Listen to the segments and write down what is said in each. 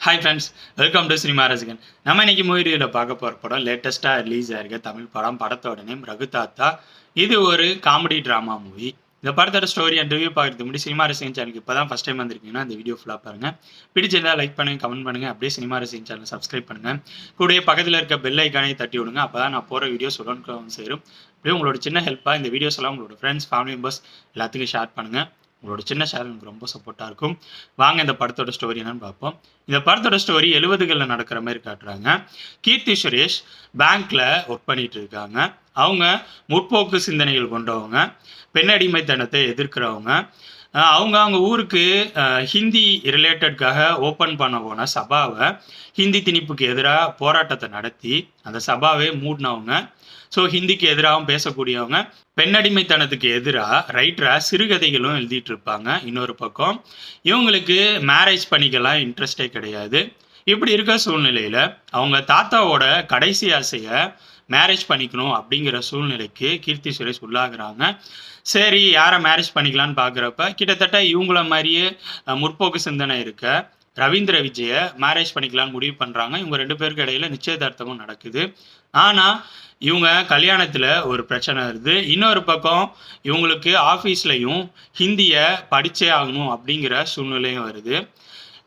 Hi friends welcome to cinema ரசிகன் நம்ம இன்னைக்கு மூவியில் பார்க்க போகிற படம் லேட்டஸ்ட்டாக ரிலீஸ் ஆயிருக்க தமிழ் படம் படத்தோட நேம் ரகுதாத்தா இது ஒரு காமெடி ட்ராமா மூவி இந்த படத்தோட ஸ்டோரி அண்ட் ரிவ்யூ பார்க்கறதுக்கு முன்னாடி சினிமா ரசிகன் சேனலுக்கு இப்போ தான் ஃபஸ்ட் டைம் வந்திருக்கீங்கன்னா இந்த வீடியோ ஃபுல்லாக பாருங்கள் பிடிச்சிருந்தா லைக் பண்ணுங்க கமெண்ட் பண்ணுங்க அப்படியே சினிமா ரசிகன் சேனல் சப்ஸ்கிரைப் பண்ணுங்கள் கூடயே பக்கத்தில் இருக்க பெல் ஐக்கானே தட்டி விடுங்க அப்போ தான் நான் போகிற வீடியோஸ் உடனுக்கு வந்து சேரும். அப்படியே உங்களோட சின்ன ஹெல்ப்பாக இந்த வீடியோஸ் எல்லாம் உங்களோட ஃப்ரெண்ட்ஸ் ஃபேமிலி மெம்பர்ஸ் எல்லாத்துக்கும் ஷேர் பண்ணுங்கள் உங்களோட சின்ன ஷேர் எனக்கு ரொம்ப சப்போர்ட்டாக இருக்கும். வாங்க இந்த படத்தோட ஸ்டோரி என்னன்னு பார்ப்போம். இந்த படத்தோட ஸ்டோரி எழுபதுகளில் நடக்கிற மாதிரி காட்டுறாங்க. கீர்த்தி சுரேஷ் பேங்க்கில் ஒர்க் பண்ணிட்டு இருக்காங்க. அவங்க முற்போக்கு சிந்தனைகள் கொண்டவங்க. பெண்ணடிமைத்தனத்தை எதிர்க்கிறவங்க. அவங்க அவங்க ஊருக்கு ஹிந்தி ரிலேட்டட்காக ஓப்பன் பண்ண போன சபாவை ஹிந்தி திணிப்புக்கு எதிராக போராட்டத்தை நடத்தி அந்த சபாவே மூடினவங்க. ஸோ ஹிந்திக்கு எதிராகவும் பேசக்கூடியவங்க. பெண்ணடிமைத்தனத்துக்கு எதிராக ரைட்டராக சிறுகதைகளும் எழுதிட்டு இருப்பாங்க இன்னொரு பக்கம். இவங்களுக்கு மேரேஜ் பண்ணிக்கலாம் இன்ட்ரெஸ்டே கிடையாது. இப்படி இருக்க சூழ்நிலையில அவங்க தாத்தாவோட கடைசி ஆசையை மேரேஜ் பண்ணிக்கணும் அப்படிங்கிற சூழ்நிலைக்கு கீர்த்தி சுரேஷ் உள்ளாகிறாங்க. சரி யாரை மேரேஜ் பண்ணிக்கலான்னு பார்க்குறப்ப கிட்டத்தட்ட இவங்கள மாதிரியே முற்போக்கு சிந்தனை இருக்க ரவீந்திர விஜயை மேரேஜ் பண்ணிக்கலாம்னு முடிவு பண்ணுறாங்க இவங்க ரெண்டு பேருக்கு இடையில நிச்சயதார்த்தமும் நடக்குது. ஆனால் இவங்க கல்யாணத்தில் ஒரு பிரச்சனை வருது. இன்னொரு பக்கம் இவங்களுக்கு ஆஃபீஸ்லையும் ஹிந்தியை படிச்சே ஆகணும் அப்படிங்கிற சூழ்நிலையும் வருது.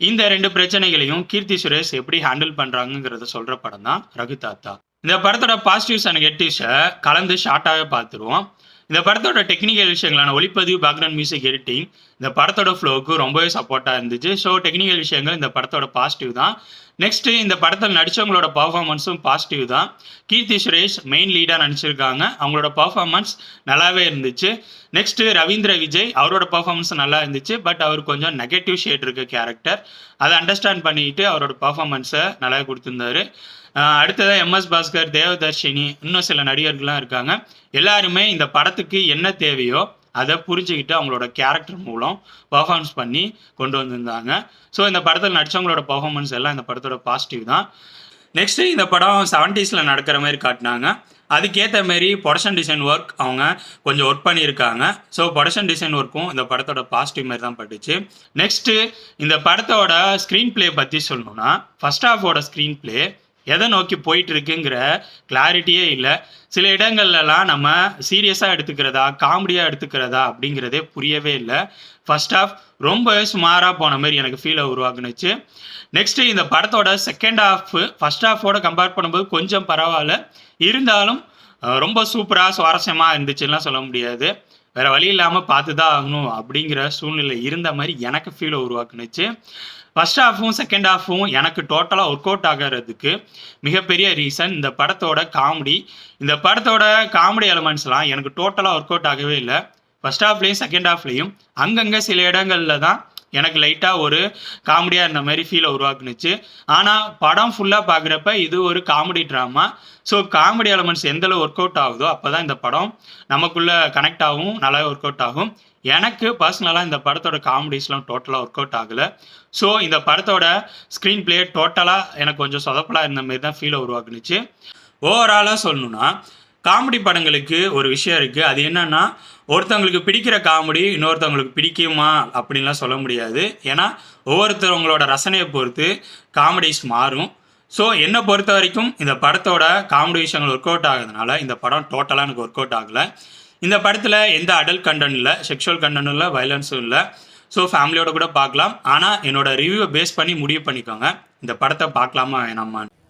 இந்த ரெண்டு பிரச்சனைகளையும் கீர்த்தி சுரேஷ் எப்படி ஹேண்டில் பண்ணுறாங்கங்கிறத சொல்கிற படம் தான் ரகுதாத்தா இந்த படத்தோட பாசிட்டிவ்ஸ் அண்ட் நெகட்டிவ்ஸை கலந்து ஷார்ட்டாகவே பார்த்துருவோம். இந்த படத்தோட டெக்னிக்கல் விஷயங்களான ஒளிப்பதிவு பேக்ரவுண்ட் மியூசிக் எடிட்டிங் இந்த படத்தோட ஃப்ளோவுக்கு ரொம்பவே சப்போர்ட்டாக இருந்துச்சு. ஸோ டெக்னிக்கல் விஷயங்கள் இந்த படத்தோட பாசிட்டிவ் தான். நெக்ஸ்ட் இந்த படத்தில் நடித்தவங்களோட பர்ஃபார்மன்ஸும் பாசிட்டிவ் தான். கீர்த்தி சுரேஷ் மெயின் லீடாக நடிச்சிருக்காங்க. அவங்களோட பர்ஃபார்மன்ஸ் நல்லாவே இருந்துச்சு. நெக்ஸ்ட் ரவீந்திர விஜய் அவரோட பர்ஃபார்மன்ஸ் நல்லா இருந்துச்சு. பட் அவர் கொஞ்சம் நெகட்டிவ் ஷேட் இருக்க கேரக்டர் அதை அண்டர்ஸ்டாண்ட் பண்ணிட்டு அவரோட பர்ஃபார்மன்ஸை நல்லா கொடுத்துருந்தாரு. அடுத்ததாக எம்எஸ் பாஸ்கர் தேவதர்ஷினி இன்னும் சில நடிகர்கள்லாம் இருக்காங்க. எல்லாருமே இந்த படத்துக்கு என்ன தேவையோ அதை புரிஞ்சுக்கிட்டு அவங்களோட கேரக்டர் மூலம் பர்ஃபார்மன்ஸ் பண்ணி கொண்டு வந்திருந்தாங்க. ஸோ இந்த படத்தில் நடிச்சவங்களோட பர்ஃபார்மன்ஸ் எல்லாம் இந்த படத்தோட பாசிட்டிவ் தான். நெக்ஸ்ட்டு இந்த படம் செவன்டீஸில் நடக்கிற மாதிரி காட்டினாங்க. அதுக்கேற்ற மாரி ப்ரொடக்ஷன் டிசைன் ஒர்க் அவங்க கொஞ்சம் ஒர்க் பண்ணியிருக்காங்க. ஸோ ப்ரொடக்ஷன் டிசைன் ஒர்க்கும் இந்த படத்தோட பாசிட்டிவ் மாதிரி தான் பட்டுச்சு. நெக்ஸ்ட்டு இந்த படத்தோட ஸ்க்ரீன் ப்ளே பற்றி சொல்லணும்னா ஃபர்ஸ்ட் ஹாஃபோட ஸ்க்ரீன் ப்ளே எதை நோக்கி போயிட்டு இருக்குங்கிற கிளாரிட்டியே இல்லை. சில இடங்கள்லலாம் நம்ம சீரியஸாக எடுத்துக்கிறதா காமெடியாக எடுத்துக்கிறதா அப்படிங்கிறதே புரியவே இல்லை. ஃபர்ஸ்ட் ஹாஃப் ரொம்ப சுமாராக போன மாதிரி எனக்கு ஃபீலை உருவாக்குனுச்சு. நெக்ஸ்ட்டு இந்த படத்தோட செகண்ட் ஹாஃப் ஃபர்ஸ்ட் ஹாஃபோட கம்பேர் பண்ணும்போது கொஞ்சம் பரவாயில்ல. இருந்தாலும் ரொம்ப சூப்பராக சுவாரஸ்யமாக இருந்துச்சுன்னா சொல்ல முடியாது. வேற வழி இல்லாமல் பார்த்து தான் ஆகணும் அப்படிங்கிற சூழ்நிலை இருந்த மாதிரி எனக்கு ஃபீலை உருவாக்குனுச்சு. ஃபர்ஸ்ட் ஹாஃபும் செகண்ட் ஹாஃபும் எனக்கு டோட்டலாக ஒர்க் அவுட் ஆகிறதுக்கு மிகப்பெரிய ரீசன் இந்த படத்தோட காமெடி இந்த படத்தோட காமெடி எலமெண்ட்ஸ்லாம் எனக்கு டோட்டலாக ஒர்க் அவுட் ஆகவே இல்லை. ஃபர்ஸ்ட் ஹாஃப்லேயும் செகண்ட் ஹாஃப்லேயும் அங்கங்கே சில இடங்களில் தான் எனக்கு லைட்டாக ஒரு காமெடியாக இருந்த மாதிரி ஃபீலை உருவாக்குனுச்சு. ஆனால் படம் ஃபுல்லாக பார்க்குறப்ப இது ஒரு comedy drama so comedy elements எந்தளவு ஒர்க் அவுட் ஆகுதோ அப்போ தான் இந்த படம் நமக்குள்ளே கனெக்ட் ஆகும் நல்லாவே ஒர்க் அவுட் ஆகும். எனக்கு பர்சனலாக இந்த படத்தோட காமெடிஸ்லாம் டோட்டலாக ஒர்க் அவுட் ஆகலை. ஸோ இந்த படத்தோட ஸ்க்ரீன் பிளே டோட்டலாக எனக்கு கொஞ்சம் சொதப்பலாக இருந்த மாதிரி தான் ஃபீலை உருவாக்குனுச்சு. ஓவராலாக சொல்லணுன்னா காமெடி படங்களுக்கு ஒரு விஷயம் இருக்குது அது என்னன்னா ஒருத்தவங்களுக்கு பிடிக்கிற காமெடி இன்னொருத்தவங்களுக்கு பிடிக்குமா அப்படின்லாம் சொல்ல முடியாது. ஏன்னா ஒவ்வொருத்தவங்களோட ரசனையை பொறுத்து காமெடிஸ் மாறும். ஸோ என்னை பொறுத்த வரைக்கும் இந்த படத்தோட காமெடி விஷயங்கள் ஒர்க் அவுட் ஆகுதுனால இந்த படம் டோட்டலாக எனக்கு ஒர்க் அவுட் ஆகலை. இந்த படத்தில் எந்த அடல்ட் கண்டென்ட் இல்லை செக்ஷுவல் கண்டென்ட் இல்லை வயலன்ஸும் இல்லை. ஸோ ஃபேமிலியோட கூட பார்க்கலாம். ஆனால் என்னோட ரிவ்யூவை பேஸ் பண்ணி முடிவு பண்ணிக்கோங்க. இந்த படத்தை பார்க்கலாமா வேணாமான்னு.